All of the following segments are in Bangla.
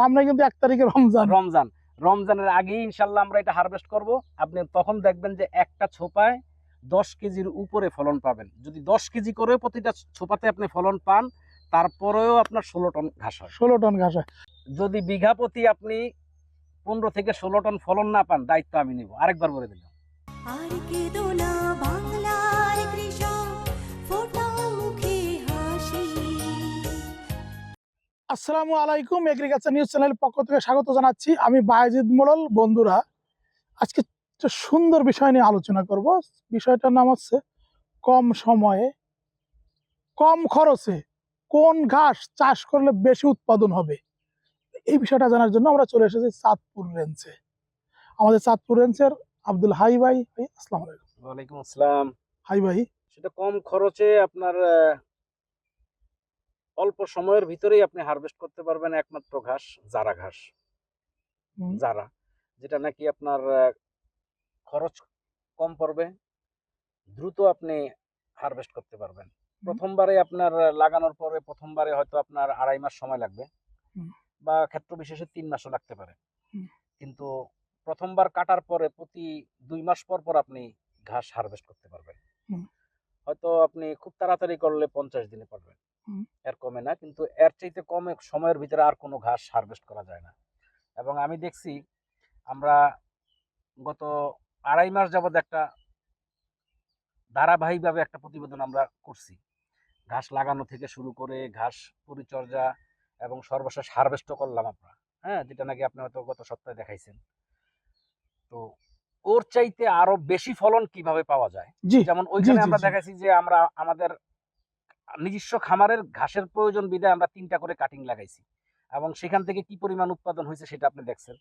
সামনে কিন্তু এক তারিখে রমজান। রমজান। রমজানের আগেই ইনশাল্লাহ আমরা এটা হারভেস্ট করব। আপনি তখন দেখবেন যে একটা ছোপায় দশ কেজির উপরে ফলন পাবেন। যদি দশ কেজি করে প্রতিটা ছোপাতে আপনি ফলন পান তারপরেও আপনার ষোলো টন ঘাস হয়। ষোলো টন ঘাস হয়। যদি বিঘা প্রতি আপনি পনেরো থেকে ষোলো টন ফলন না পান দায়িত্ব আমি নিব। আরেকবার বলে দিলাম। আর কেঁদো না আসসালামু আলাইকুম এগ্রিকালচার নিউজ চ্যানেলের পক্ষ থেকে স্বাগত জানাচ্ছি। আমি বায়েজিদ মোড়ল বন্ধুরা। আজকে একটা সুন্দর বিষয় নিয়ে আলোচনা করব। বিষয়টার নাম হচ্ছে কম সময়ে কম খরচে কোন ঘাস চাষ করলে বেশি উৎপাদন হবে? এই বিষয়টা জানার জন্য আমরা চলে এসেছি চাঁদপুর রেঞ্জে আমাদের চাঁদপুর রেঞ্জের আব্দুল হাই ভাই ভাই আসসালামু আলাইকুম। ওয়ালাইকুম আসসালাম। হাই ভাই। সেটা কম খরচে আপনার অল্প সময়ের ভিতরেই আপনি হারভেস্ট করতে পারবেন একমাত্র ঘাস জারা ঘাস। যারা যেটা নাকি আপনার খরচ কম পড়বে দ্রুত আপনি হারভেস্ট করতে পারবেন। প্রথমবারে আপনার লাগানোর পরে প্রথমবারে হয়তো আপনার আড়াই মাস সময় লাগবে। বা ক্ষেত্র বিশেষে তিন মাসও লাগতে পারে। কিন্তু প্রথমবার কাটার পরে প্রতি দুই মাস পর পর আপনি ঘাস হারভেস্ট করতে পারবেন। হয়তো আপনি খুব তাড়াতাড়ি করলে পঞ্চাশ দিনে পারবেন। এর কমে না কিন্তু এর চাইতে কমে সময়ের ভিতরে আর কোনো ঘাস হারভেস্ট করা যায় না। এবং আমি দেখছি আমরা গত আড়াই মাস যাবৎ একটা ধারাবাহিকভাবে একটা প্রতিবেদন আমরা করছি। ঘাস লাগানো থেকে শুরু করে ঘাস পরিচর্যা এবং সর্বশেষ হারভেস্টও করলাম আমরা। হ্যাঁ যেটা নাকি আপনি হয়তো গত সপ্তাহে দেখাইছেন। তো ওর চাইতে আরও বেশি ফলন কীভাবে পাওয়া যায়? যেমন ওইখানে আমরা জি। দেখাইছি যে আমরা আমাদের নিজস্ব খামারের ঘাসের প্রয়োজন বিধায় আমরা তিনটা করে কাটিং লাগাইছি। এবং সেখান থেকে কি পরিমাণ উৎপাদন হয়েছে সেটা আপনি দেখছেন।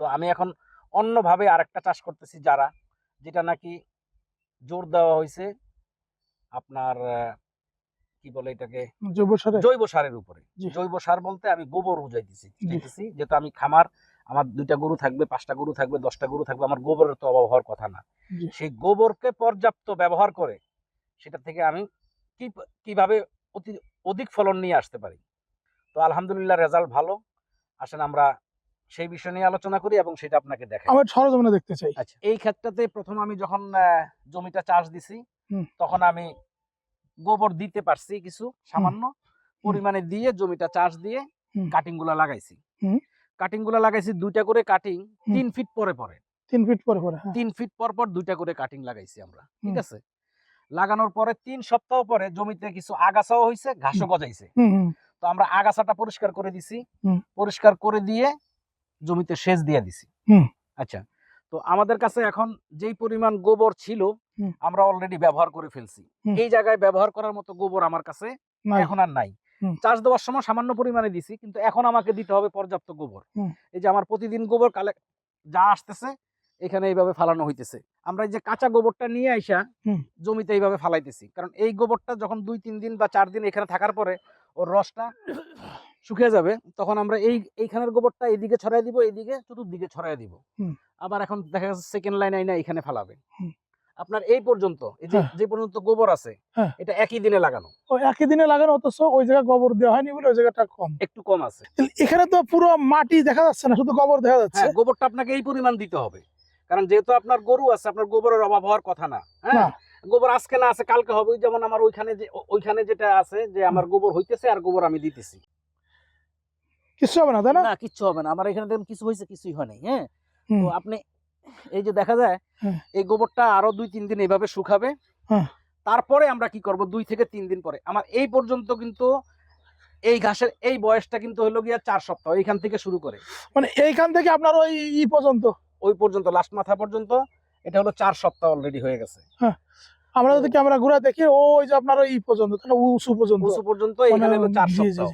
তো আমি এখন অন্যভাবে আরেকটা চাষ করতেছি যারা যেটা নাকি জোর দেওয়া হয়েছে আপনার কি বলে এটাকে? জৈব সারে? জৈব সারের উপরে। জৈব সার বলতে আমি গোবর বুঝাইতেছি বুঝাইতেছি যেহেতু আমি খামার আমার দুইটা গরু থাকবে পাঁচটা গরু থাকবে দশটা গরু থাকবে আমার গোবরের তো অভাব হওয়ার কথা না। সেই গোবরকে পর্যাপ্ত ব্যবহার করে সেটা থেকে আমি কি কীভাবে অতি অধিক ফলন নিয়ে আসতে পারি? তো আলহামদুলিল্লাহ রেজাল্ট ভালো। আসেন আমরা সেই বিষয় নিয়ে আলোচনা করি এবং সেটা আপনাকে দেখাই। আমার সরজমিনে দেখতে চাই। আচ্ছা এই ক্ষেত্রতে প্রথম আমি যখন জমিটা চাষ দিছি তখন আমি গোবর দিতে পারছি কিছু সামান্য পরিমাণে দিয়ে জমিটা চাষ দিয়ে কাটিংগুলা লাগাইছি। কাটিংগুলা লাগাইছি দুইটা করে কাটিং তিন ফিট পরে পরে। তিন ফিট পরে পরে হ্যাঁ। তিন ফিট পর পর দুইটা করে কাটিং লাগাইছি আমরা ঠিক আছে? লাগানোর পরে তিন সপ্তাহ পরে জমিতে কিছু আগাছাও হয়েছে ঘাসও গজাইছে। তো আমরা আগাছাটা পরিষ্কার করে দিছি। পরিষ্কার করে দিয়ে জমিতে সেচ দিয়ে দিছি। আচ্ছা তো আমাদের কাছে এখন যেই পরিমাণ গোবর ছিল আমরা অলরেডি ব্যবহার করে ফেলছি। এই জায়গায় ব্যবহার করার মতো গোবর আমার কাছে এখন আর নাই। চাষ দেওয়ার সময় সামান্য পরিমাণে দিছি কিন্তু এখন আমাকে দিতে হবে পর্যাপ্ত গোবর। এই যে আমার প্রতিদিন গোবর কালে যা আসতেছে এখানে এইভাবে ফালানো হইতেছে। আমরা এই যে কাঁচা গোবরটা নিয়ে আইসা জমিতে এইভাবে ফালাইতেছি। কারণ এই গোবরটা যখন দুই তিন দিন বা চার দিন এখানে থাকার পরে ওর রসটা শুকিয়ে যাবে তখন আমরা এই এইখানের গোবরটা এইদিকে ছড়াই দিব এইদিকে চতুর্দিকে ছড়াই দিব। আবার এখন দেখা যাচ্ছে সেকেন্ড লাইন আইনা এখানে ফালাবে। আপনার এই পর্যন্ত এই যে হ্যাঁ। পর্যন্ত গোবর আছে হ্যাঁ। এটা একই দিনে লাগানো। ও একই দিনে লাগানো অথচ ওই জায়গায় গোবর দেওয়া হয়নি বলে ওই জায়গাটা কম। একটু কম আছে। এখানে তো পুরো মাটি দেখা যাচ্ছে না শুধু গোবর দেখা যাচ্ছে। হ্যাঁ গোবরটা আপনাকে এই পরিমাণ দিতে হবে। কারণ যেহেতু আপনার গরু আছে আপনার গোবরের অভাব হওয়ার কথা না হ্যাঁ? গোবর আজকে না আছে কালকে হবে। যেমন আমার ওইখানে যে ওইখানে যেটা আছে যে আমার গোবর হইতেছে আর গোবর আমি দিতেছি। কিছু হবে না তাই না? কিচ্ছু হবে না। আমার এখানে দেখুন কিছু হয়েছে কিছুই হয় নাই হ্যাঁ? তো আপনি এই যে দেখা যায় হ্যাঁ। এই গোবরটা আরও দুই তিন দিন এইভাবে শুকাবে। হ্যাঁ। তারপরে আমরা কি করব? দুই থেকে তিন দিন পরে। আমার এই পর্যন্ত কিন্তু এই ঘাসের এই বয়সটা কিন্তু হলো গিয়া চার সপ্তাহ এইখান থেকে শুরু করে। মানে এইখান থেকে আপনার ওই পর্যন্ত? ওই পর্যন্ত লাস্ট মাথা পর্যন্ত এটা হলো চার সপ্তাহ অলরেডি হয়ে গেছে। আমরা যদি ক্যামেরা ঘুরে দেখি ওই যে আপনার ওই ই পর্যন্ত তাহলে উঁচু পর্যন্ত। উঁচু পর্যন্ত মানে এখানে হলো চার সপ্তাহ।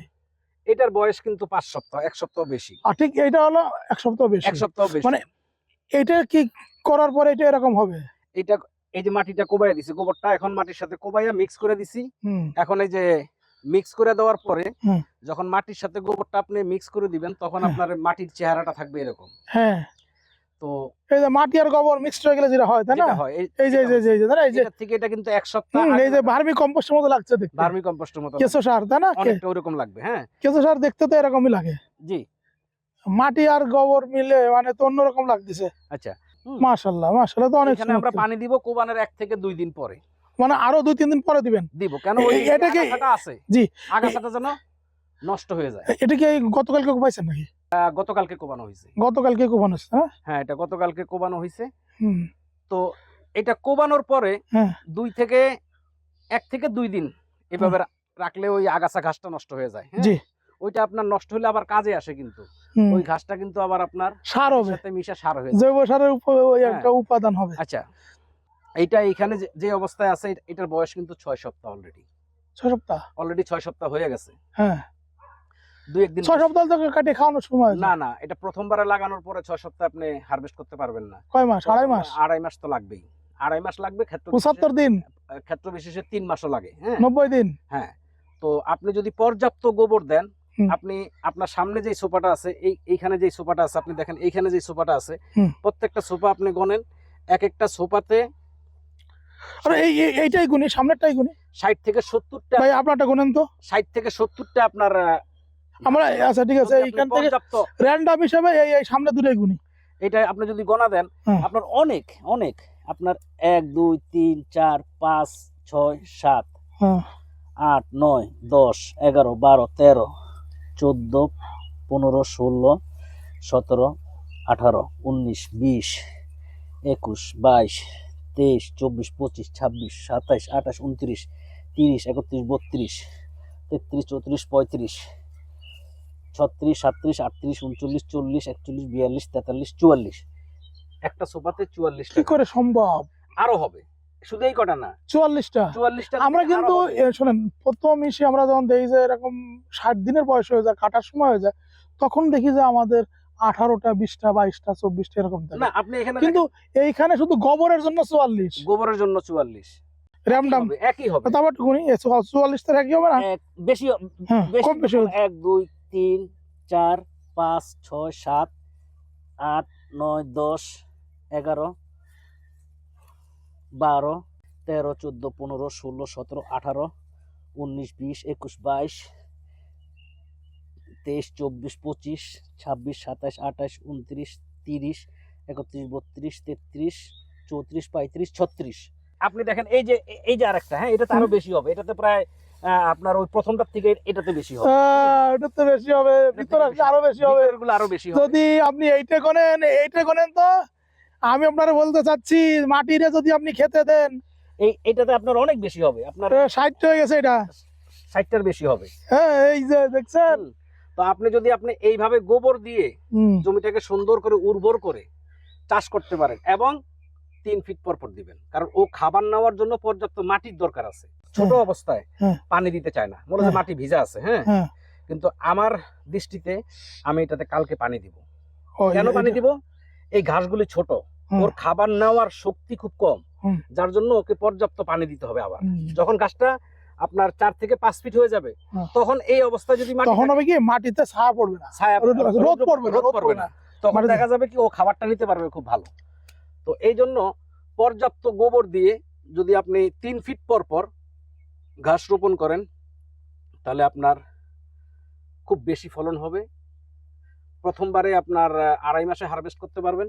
এটার বয়স কিন্তু পাঁচ সপ্তাহ এক সপ্তাহ বেশি। ঠিক এটা হলো এক সপ্তাহ বেশি। এক সপ্তাহ বেশি। মানে এটা কি করার পরে এটা এরকম হবে? এটা এই যে মাটিটা কোবাইয়া দিছি গোবরটা এখন মাটির সাথে কোবাইয়া মিক্স করে দিছি। এখন এই যে মিক্স করে দেওয়ার পরে যখন মাটির সাথে গোবরটা আপনি মিক্স করে দিবেন তখন হ্যাঁ। আপনার মাটির চেহারাটা থাকবে এরকম। হ্যাঁ। তো এই যে মাটি আর গোবর মিক্সড হয়ে গেলে যেটা হয় তাই না? এই- যে এই যে- এই যে- এই যে থেকে এটা কিন্তু এক সপ্তাহ এই যে ভার্মি কম্পোস্টের মতো লাগছে দেখতে। ভার্মি কম্পোস্টের মতো কেঁচো সার তাই না? অনেকটা ওরকম লাগবে হ্যাঁ। কেঁচো সার দেখতে তো এরকমই লাগে। জি। মাটি আর গোবর মিলে মানে তো অন্যরকম লাগতেছে। আচ্ছা মাশাল্লাহ মাশাল্লাহ তো অনেক আমরা পানি দিব কোবানের এক থেকে দুই দিন পরে। মানে আরও দুই তিন দিন পরে দিবেন? দিব কেন ওই এটা কি- আছে। জি। আগাছাটা যেন নষ্ট হয়ে যায়। এটা কি গতকালকে কোপাইছেন নাকি? গতকালকে কোবানো হয়েছে। গতকালকে কোপানো হচ্ছে হ্যাঁ? হ্যাঁ এটা গতকালকে কোবানো হয়েছে। তো এটা কোবানোর পরে হ্যাঁ। দুই থেকে এক থেকে দুই দিন এভাবে রাখলে ওই আগাছা ঘাসটা নষ্ট হয়ে যায় হ্যাঁ? জি। ওইটা আপনার নষ্ট হলে আবার কাজে আসে কিন্তু। ওই ঘাসটা কিন্তু আবার আপনার সার হবে। সাথে মিশে সার হয়ে জৈব সারের ওই। একটা উপাদান হবে। আচ্ছা এইটা এখানে যে- যে অবস্থায় আছে এটার বয়স কিন্তু ছয় সপ্তাহ অলরেডি ছয় সপ্তাহ? অলরেডি ছয় সপ্তাহ হয়ে গেছে। হ্যাঁ। দুই একদিন ছয় সপ্তাহ তো কাটিয়ে খাওয়ানোর সময় না না এটা প্রথমবারে লাগানোর পরে ছয় সপ্তাহ আপনি হারভেস্ট করতে পারবেন না। কয় মাস? আড়াই মাস? আড়াই মাস তো লাগবেই। আড়াই মাস লাগবে ক্ষেত্র পঁচাত্তর দিন? ক্ষেত্র বিশেষে তিন মাসও লাগে হ্যাঁ। নব্বই দিন? হ্যাঁ তো আপনি যদি পর্যাপ্ত গোবর দেন আপনি আপনার সামনে যে সোফাটা আছে এই এইখানে যে সোফাটা আছে আপনি দেখেন এইখানে যে সোফাটা আছে প্রত্যেকটা সোফা আপনি গনেন এক একটা সোফাতে আরে এই এই- এইটাই গুনি সামনেরটাই গুনি ষাট থেকে সত্তরটা ভাই আপনারটা গুনেন তো। ষাট থেকে সত্তরটা আপনার আহ, আমরা আচ্ছা ঠিক আছে এইখান থেকে র্যান্ডাম হিসাবে এই এই সামনে দুটোই গুনি এটা আপনি যদি গণা দেন হ্যাঁ। আপনার অনেক অনেক আপনার এক দুই তিন চার পাঁচ ছয় সাত হ্যাঁ আট নয় দশ এগারো বারো তেরো চোদ্দ পনেরো ষোলো সতেরো আঠারো উনিশ বিশ একুশ বাইশ তেইশ চব্বিশ পঁচিশ ছাব্বিশ সাতাইশ আঠাশ উনত্রিশ তিরিশ একত্রিশ বত্রিশ তেত্রিশ চৌত্রিশ পঁয়ত্রিশ ছত্রিশ সাতত্রিশ আটত্রিশ উনচল্লিশ চল্লিশ একচল্লিশ বিয়াল্লিশ তেতাল্লিশ চুয়াল্লিশ। একটা সোফাতে চুয়াল্লিশ কি করে সম্ভব? আরও হবে। শুধু এই কটা না। চুয়াল্লিশটা? চুয়াল্লিশটা আমরা কিন্তু শোনেন প্রথম এসে আমরা যখন দেখি যে এরকম ষাট দিনের বয়স হয়ে যায় কাটার সময় হয়ে যায় তখন দেখি যে আমাদের আঠারোটা বিশটা বাইশটা চব্বিশটা এরকম না আপনি এখানে কিন্তু এইখানে শুধু গোবরের জন্য চুয়াল্লিশ। গোবরের জন্য চুয়াল্লিশ। র্যামডাম একই হবে তারপর টুকুনি চুয়াল্লিশ তো একই হবে না? বেশি হ্যাঁ বেশি। এক দুই তিন চার পাঁচ ছয় সাত আট নয় দশ এগারো বারো তেরো চোদ্দ পনেরো ষোলো সতেরো আঠারো উনিশ বিশ একুশ বাইশ তেইশ চব্বিশ পঁচিশ ছাব্বিশ সাতাশ আঠাশ উনত্রিশ তিরিশ একত্রিশ বত্রিশ তেত্রিশ চৌত্রিশ পঁয়ত্রিশ ছত্রিশ। আপনি দেখেন এই যে এই যে আরেকটা হ্যাঁ এটাতে আরও বেশি হবে। এটাতে প্রায় আপনার ওই প্রথমটার থেকে এটাতে বেশি হবে। আহ, এটা তো বেশি হবে ভিতরে আরও বেশি হবে। গুলো আরও বেশি হবে। যদি আপনি এইটা করেন এইটা করেন তো আমি আপনারা বলতে চাচ্ছি মাটিরে যদি আপনি খেতে দেন এই এটাতে আপনার অনেক বেশি হবে। আপনার ষাট হয়ে গেছে এটা। ষাটটার বেশি হবে। হ্যাঁ এই যে দেখছেন। তো আপনি যদি আপনি এইভাবে গোবর দিয়ে জমিটাকে সুন্দর করে উর্বর করে চাষ করতে পারেন এবং তিন ফিট পর পর দিবেন। কারণ ও খাবার নেওয়ার জন্য পর্যাপ্ত মাটির দরকার আছে। ছোট হ্যাঁ। অবস্থায় হ্যাঁ। পানি দিতে চায় না। মনে হয় হ্যাঁ। মাটি ভিজা আছে হ্যাঁ? কিন্তু আমার দৃষ্টিতে আমি এটাতে কালকে পানি দিব। কেন পানি দিব? এই ঘাসগুলি ছোট। ওর খাবার নেওয়ার শক্তি খুব কম। যার জন্য ওকে পর্যাপ্ত পানি দিতে হবে আবার। যখন গাছটা আপনার চার থেকে পাঁচ ফিট হয়ে যাবে। তখন এই অবস্থায় যদি তখন হবে কি মাটিতে ছায়া পড়বে না। ছায়া রোদ- পড়বে রোদ পড়বে না। তখন দেখা যাবে কি ও খাবারটা নিতে পারবে খুব ভালো। তো এই জন্য পর্যাপ্ত গোবর দিয়ে যদি আপনি তিন ফিট পর পর ঘাস রোপণ করেন তাহলে আপনার খুব বেশি ফলন হবে। প্রথমবারে আপনার আড়াই মাসে হারভেস্ট করতে পারবেন।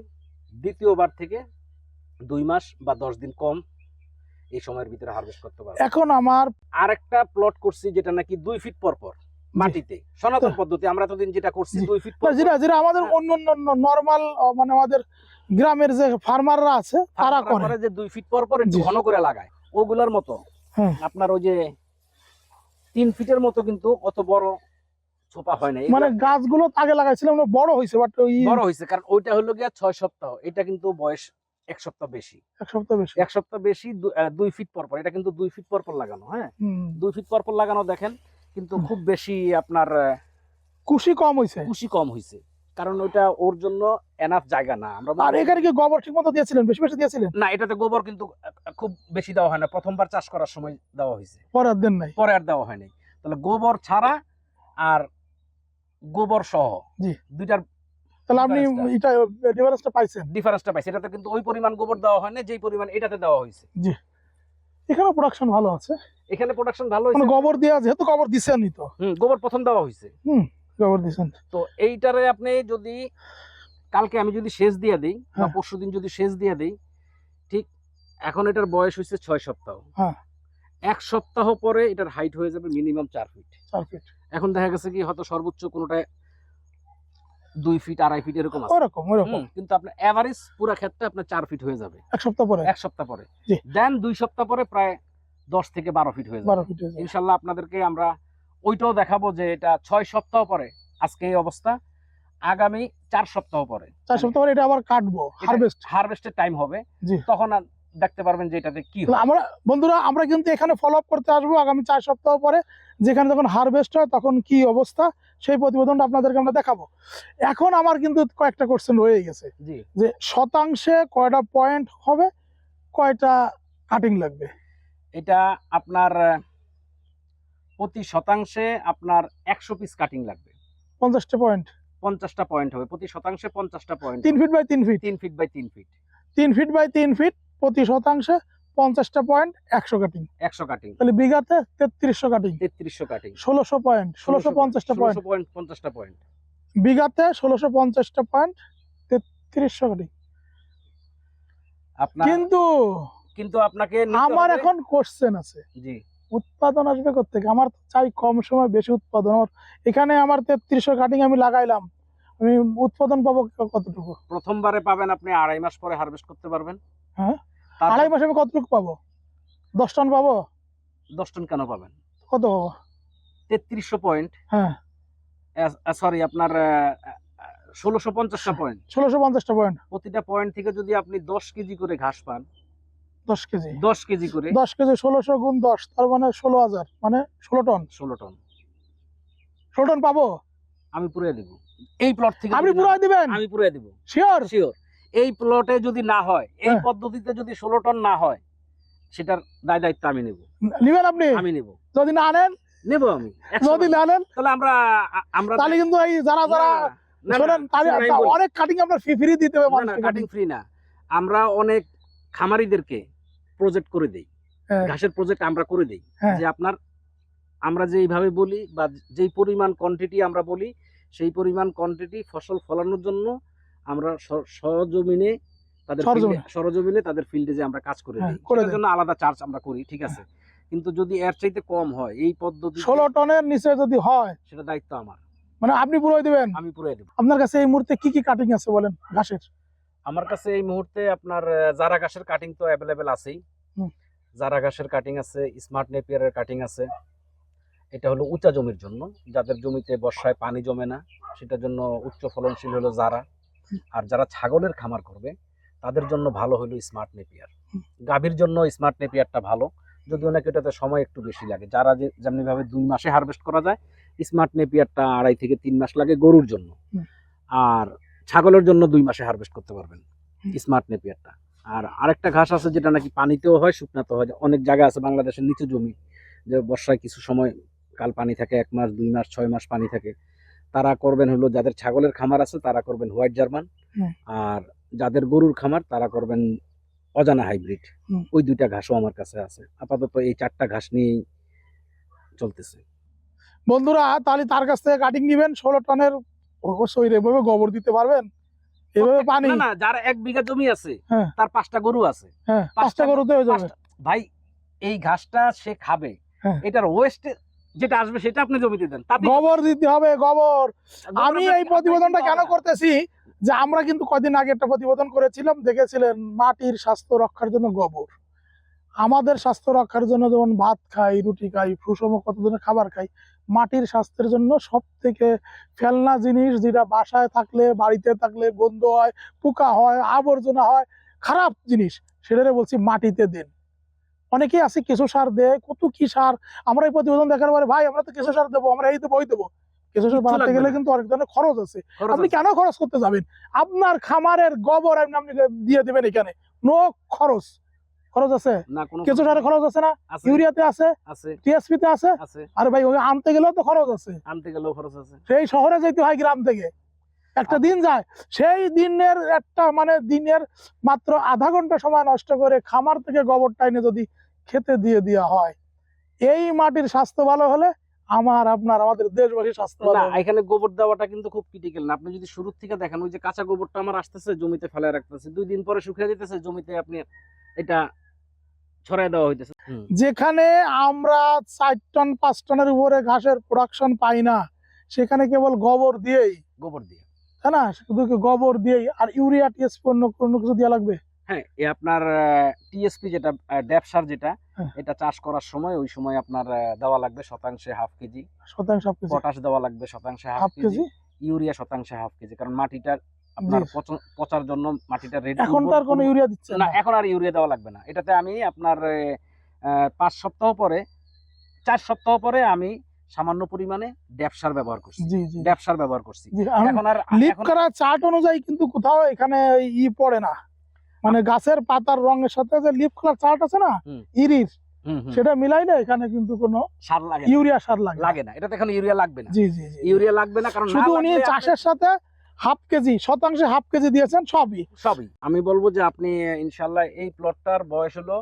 দ্বিতীয়বার থেকে দুই মাস বা দশ দিন কম এই সময়ের ভিতরে হারভেস্ট করতে পারবেন। এখন আমার আরেকটা প্লট করছি যেটা নাকি দুই ফিট পর পর মাটিতে। সনাতন পদ্ধতি আমরা এতদিন যেটা করছি দুই ফিট যেটা যেটা আমাদের। অন্য অন্য নর্মাল মানে আমাদের গ্রামের যে ফার্মাররা আছে তারা করে। যে দুই ফিট পর পর ঘন করে লাগায়। ওগুলার মতো। হ্যাঁ। আপনার ওই যে তিন ফিটের মতো কিন্তু অত বড় ছোপা হয় না। মানে গাছগুলো আগে লাগাইছিলাম বড় হয়েছে বাট বড় হয়েছে কারণ ওইটা হলো গিয়া ছয় সপ্তাহ। এটা কিন্তু বয়স এক সপ্তাহ বেশি। এক সপ্তাহ বেশি। এক সপ্তাহ বেশি দুই ফিট পর পর। এটা কিন্তু দুই ফিট পর পর লাগানো হ্যাঁ? দুই ফিট পর পর লাগানো দেখেন কিন্তু খুব বেশি আপনার কুশি কম হয়েছে কুশি কম হয়েছে কারণ ওইটা ওর জন্য এনাফ জায়গা না। আমরা আর এখানে কি গোবর ঠিক মতো দিয়েছিলেন? বেশি বেশি দিয়েছিলেন? না এটাতে গোবর কিন্তু খুব বেশি দেওয়া হয় না। প্রথমবার চাষ করার সময় দেওয়া হয়েছে। পরে আর দেন নাই? পরে আর দেওয়া হয়নি তাহলে গোবর ছাড়া আর গোবর সহ জি। দুইটার তাহলে আপনি। এটা ডিফারেন্সটা পাইছেন? ডিফারেন্সটা পাইছে। এটাতে কিন্তু ওই পরিমাণ গোবর দেওয়া হয় না যেই পরিমাণ এটাতে দেওয়া হয়েছে। জি। এখানে প্রোডাকশন ভালো আছে। এখানে প্রোডাকশন ভালো মানে হয়েছে। গোবর দেওয়া যেহেতু গোবর দিছেনই তো। হুম গোবর প্রথম দেওয়া হয়েছে। গোবর দিয়েছেন তো এইটারে আপনি যদি কালকে আমি যদি দিয়ে দিই বা হ্যাঁ। পরশু দিন যদি দিয়ে দিই ঠিক এখন এটার বয়স হয়েছে ছয় সপ্তাহ। হ্যাঁ। এক সপ্তাহ পরে এটার হাইট হয়ে যাবে মিনিমাম চার ফিট চার ফিট এখন দেখা গেছে কি হয়তো সর্বোচ্চ কোনোটায় দুই ফিট আড়াই ফিট এরকম আছে। ওরকম ওরকম। কিন্তু আপনার এভারেজ পুরো ক্ষেত্রে আপনার চার ফিট হয়ে যাবে। এক সপ্তাহ পরে? এক সপ্তাহ পরে। দেন দুই সপ্তাহ পরে প্রায় দশ থেকে বারো হয়ে ফিট হয়ে যাবে। ইনশাল্লাহ আপনাদেরকে আমরা ওইটাও দেখাবো যে এটা ছয় সপ্তাহ পরে আজকে এই অবস্থা আগামী চার সপ্তাহ পরে। চার সপ্তাহ পরে এটা আবার কাটবো হারভেস্ট হারভেস্টের টাইম হবে। তখন দেখতে পারবেন যে এটাতে কি আমরা বন্ধুরা আমরা কিন্তু এখানে ফলো আপ করতে আসব আগামী চার সপ্তাহ পরে যেখানে যখন হারভেস্ট হয় তখন কি অবস্থা সেই প্রতিবেদনটা আপনাদেরকে আমরা দেখাবো। এখন আমার কিন্তু কয়েকটা কোশ্চেন রয়ে গেছে। যে শতাংশে কয়টা পয়েন্ট হবে কয়টা কাটিং লাগবে? এটা আপনার প্রতি শতাংশে আপনার একশো পিস কাটিং লাগবে। পঞ্চাশটা পয়েন্ট পঞ্চাশটা পয়েন্ট হবে। প্রতি শতাংশে পঞ্চাশটা পয়েন্ট তিন ফিট বাই তিন ফিট তিন ফিট বাই তিন ফিট তিন ফিট বাই তিন ফিট প্রতি শতাংশে পঞ্চাশটা পয়েন্ট একশো কাটিং একশো কাটিং তাহলে বিঘাতে তেত্রিশশো কাটিং তেত্রিশশো কাটিং ষোলোশো পয়েন্ট ষোলোশো পঞ্চাশটা পয়েন্ট পয়েন্ট পঞ্চাশটা পয়েন্ট বিঘাতে ষোলোশো পঞ্চাশটা পয়েন্ট তেত্রিশশো কাটিং কিন্তু কিন্তু আপনাকে আমার এখন কোশ্চেন আছে। জি। উৎপাদন আসবে থেকে আমার চাই কম সময় বেশি উৎপাদন। আমার এখানে আমার তেত্রিশশো কাটিং আমি লাগাইলাম। আমি উৎপাদন পাবো কতটুকু? প্রথমবারে পাবেন আপনি আড়াই মাস পরে হারভেস্ট করতে পারবেন। হ্যাঁ। আড়াই মাসে আমি কতটুকু পাবো? দশ টন পাবো? দশ টন কেন পাবেন? কত তেত্রিশশো পয়েন্ট হ্যাঁ। সরি আপনার ষোলোশো পঞ্চাশটা পয়েন্ট ষোলোশো পঞ্চাশটা পয়েন্ট প্রতিটা পয়েন্ট থেকে যদি আপনি দশ কেজি করে ঘাস পান দশ কেজি। দশ কেজি করে? দশ কেজি ষোলোশো গুণ দশ তার মানে ষোলো হাজার মানে ষোলো টন। ষোলো টন। ষোলো টন পাবো? আমি পুরে দেব। এই প্লট থেকে আপনি দিবেন? আমি পুরে দেব। শিওর শিওর এই প্লটে যদি না হয় এই হ্যাঁ। পদ্ধতিতে যদি ষোলো টন না হয় সেটার দায় দায়িত্ব আমি নেব। নিবেন আপনি? আমি নেব। যদি না আনেন নেব আমি। যদি না আনেন তাহলে আমরা আমরা তাহলে কিন্তু এই যারা যারা। অনেক কাটিং আপনার ফ্রি ফ্রি দিতে হবে কাটিং ফ্রি না। আমরা অনেক খামারিদেরকে প্রজেক্ট করে দেই। হ্যাঁ। ঘাসের প্রজেক্ট আমরা করে দেই। হ্যাঁ। যে আপনার আমরা যেইভাবে বলি বা যেই পরিমাণ কোয়ান্টিটি আমরা বলি সেই পরিমাণ কোয়ান্টিটি ফসল ফলানোর জন্য আমরা সরজমিনে তাদের সরজমিনে। তাদের ফিল্ডে যে আমরা কাজ করে হ্যাঁ, দিই। করে সেটার জন্য আলাদা চার্জ আমরা করি ঠিক আছে? কিন্তু যদি এর চাইতে কম হয় এই পদ্ধতি ষোলো টনের নিচে যদি হয় সেটা দায়িত্ব আমার। মানে আপনি পুরো দিবেন? আমি পুরো দেব। আপনার কাছে এই মুহূর্তে কি কি কাটিং আছে বলেন ঘাসের? আমার কাছে এই মুহূর্তে আপনার জারা ঘাসের কাটিং তো অ্যাভেলেবেল আছেই। জারা ঘাসের কাটিং আছে স্মার্ট নেপিয়ারের কাটিং আছে। এটা হলো উঁচা জমির জন্য। যাদের জমিতে বর্ষায় পানি জমে না সেটার জন্য উচ্চ ফলনশীল হলো জারা। আর যারা ছাগলের খামার করবে তাদের জন্য ভালো হলো স্মার্ট নেপিয়ার গাভীর জন্য স্মার্ট নেপিয়ারটা ভালো। যদি নাকি এটাতে সময় একটু বেশি লাগে। যারা যে যেমনি ভাবে দুই মাসে হারভেস্ট করা যায় স্মার্ট নেপিয়ারটা আড়াই থেকে তিন মাস লাগে গরুর জন্য। আর ছাগলের জন্য দুই মাসে হারভেস্ট করতে পারবেন স্মার্ট নেপিয়ারটা আর আরেকটা ঘাস আছে যেটা নাকি পানিতেও হয় শুকনাতেও হয়। অনেক জায়গা আছে বাংলাদেশের নিচু জমি যে বর্ষায় কিছু সময় কাল পানি থাকে এক মাস দুই মাস ছয় মাস পানি থাকে। তারা করবেন হলো যাদের ছাগলের খামার আছে তারা করবেন হোয়াইট জার্মান আর যাদের গরুর খামার তারা করবেন অজানা হাইব্রিড ওই দুইটা ঘাসও আমার কাছে আছে। আপাতত এই চারটা ঘাস নিয়েই চলতেছে। বন্ধুরা তাহলে তার কাছ থেকে কাটিং নিবেন ষোলো টনের এভাবে গোবর দিতে পারবেন? এভাবে পানি? না যার এক বিঘা জমি আছে হ্যাঁ। তার পাঁচটা গরু আছে। হ্যাঁ পাঁচটা পাঁচটা গরুতে হয়ে যাবে। ভাই এই ঘাসটা সে খাবে। হ্যাঁ। এটার ওয়েস্ট যেটা আসবে সেটা আপনি জমিতে দেন। গোবর দিতে হবে গোবর। আমি এই প্রতিবেদনটা কেন। করতেছি? যে আমরা কিন্তু কদিন আগে একটা প্রতিবেদন করেছিলাম দেখেছিলেন মাটির স্বাস্থ্য রক্ষার জন্য গোবর। আমাদের স্বাস্থ্য রক্ষার জন্য যেমন ভাত খাই রুটি খাই সুষম কত ধরনের খাবার খাই মাটির স্বাস্থ্যের জন্য সব থেকে ফেলনা জিনিস যেটা বাসায় থাকলে বাড়িতে থাকলে গন্ধ হয় পোকা হয় আবর্জনা হয় খারাপ জিনিস সেটারে বলছি মাটিতে দেন। অনেকেই আছে কেঁচো সার দেয় কত কি সার আমরা এই প্রতিবেদন দেখার পরে ভাই আমরা তো কেঁচো সার দেবো আমরা এই দেবো ওই দেবো। কেঁচো সার বানাতে গেলে কিন্তু অনেক ধরনের খরচ আছে। আপনি কেন খরচ করতে যাবেন? আপনার খামারের গোবর আপনি আপনি দিয়ে দেবেন এখানে। নো খরচ। খরচ আছে? সারে খরচ আছে না? ইউরিয়াতে আছে? টিএসপিতে আছে? আর ভাই ওই আনতে গেলেও তো খরচ আছে। আনতে গেলেও খরচ আছে। সেই শহরে যেতে হয় গ্রাম থেকে। একটা দিন যায় সেই দিনের একটা মানে দিনের মাত্র আধা ঘণ্টা সময় নষ্ট করে খামার থেকে গোবরটা এনে যদি খেতে দিয়ে দেওয়া হয় এই মাটির স্বাস্থ্য ভালো হলে আমার আপনার আমাদের দেশবাসী স্বাস্থ্য না এখানে গোবর দেওয়াটা কিন্তু খুব ক্রিটিক্যাল না। আপনি যদি শুরুর থেকে দেখেন ওই যে কাঁচা গোবরটা আমার আসতেছে জমিতে ফেলে রাখতেছে দুই দিন পরে শুকিয়ে যেতেছে জমিতে আপনি এটা ছড়াই দেওয়া হইতেছে। যেখানে আমরা চার টন পাঁচ টনের উপরে ঘাসের প্রোডাকশন পাই না সেখানে কেবল গোবর দিয়েই। গোবর দিয়ে। তাই না? শুধু কি গোবর দিয়েই? আর ইউরিয়া টিএসপি অন্য কোনো কিছু দেওয়া লাগবে? হ্যাঁ এ আপনার টিএসপি যেটা ড্যাপসার যেটা হ্যাঁ। এটা চাষ করার সময় ওই সময় আপনার দেওয়া লাগবে শতাংশে হাফ কেজি। শতাংশ পটাশ দেওয়া লাগবে শতাংশে হাফ কেজি। ইউরিয়া শতাংশে হাফ কেজি কারণ মাটিটার আপনার পচার জন্য মাটিটা রেডি এখন তো আর কোনো ইউরিয়া দিচ্ছে না এখন আর ইউরিয়া দেওয়া লাগবে না। এটাতে আমি আপনার পাঁচ সপ্তাহ পরে চার সপ্তাহ পরে আমি সামান্য পরিমাণে ড্যাপসার ব্যবহার করছি। ড্যাপসার ব্যবহার করছি। এখন এখন আর লিপ করা চার্ট অনুযায়ী কিন্তু কোথাও এখানে ই পড়ে না। মানে গাছের পাতার রঙের সাথে যে লিপ করার চার্ট আছে না ইরির সেটা মিলাইলে এখানে কিন্তু কোনো সার লাগে ইউরিয়া সার লাগে লাগে না। এটাতে এখন ইউরিয়া লাগবে না। জি জি ইউরিয়া লাগবে না কারণ শুধু উনি আপনি- চাষের সাথে হাফ কেজি শতাংশে হাফ কেজি দিয়েছেন সবই। সবই। আমি বলব যে আপনি ইনশাল্লাহ এই প্লটটার বয়স হলো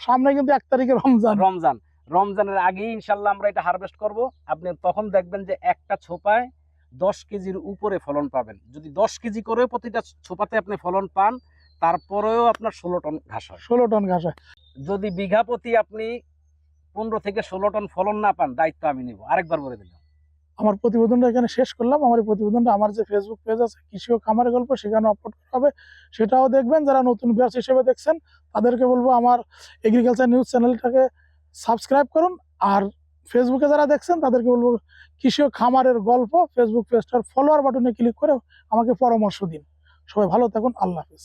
সামনে কিন্তু এক তারিখে রমজান। রমজান। রমজানের আগেই ইনশাল্লাহ আমরা এটা হারভেস্ট করব। আপনি তখন দেখবেন যে একটা ছোপায় দশ কেজির উপরে ফলন পাবেন। যদি দশ কেজি করে প্রতিটা ছোপাতে আপনি ফলন পান তারপরেও আপনার ষোলো টন ঘাস হয়। ষোলো টন ঘাস হয়। যদি বিঘা প্রতি আপনি পনেরো থেকে ষোলো টন ফলন না পান দায়িত্ব আমি নিব। আরেকবার বলে দিলাম। আমার প্রতিবেদনটা এখানে শেষ করলাম। আমার এই প্রতিবেদনটা আমার যে ফেসবুক পেজ আছে কৃষি ও খামারের গল্প সেখানে আপলোড করা হবে। সেটাও দেখবেন। যারা নতুন ব্যাস হিসেবে দেখছেন তাদেরকে বলব আমার এগ্রিকালচার নিউজ চ্যানেলটাকে সাবস্ক্রাইব করুন। আর ফেসবুকে যারা দেখছেন তাদেরকে বলব কৃষি ও খামারের গল্প ফেসবুক পেজটার ফলোয়ার বাটনে ক্লিক করে আমাকে পরামর্শ দিন। সবাই ভালো থাকুন। আল্লাহ হাফিজ।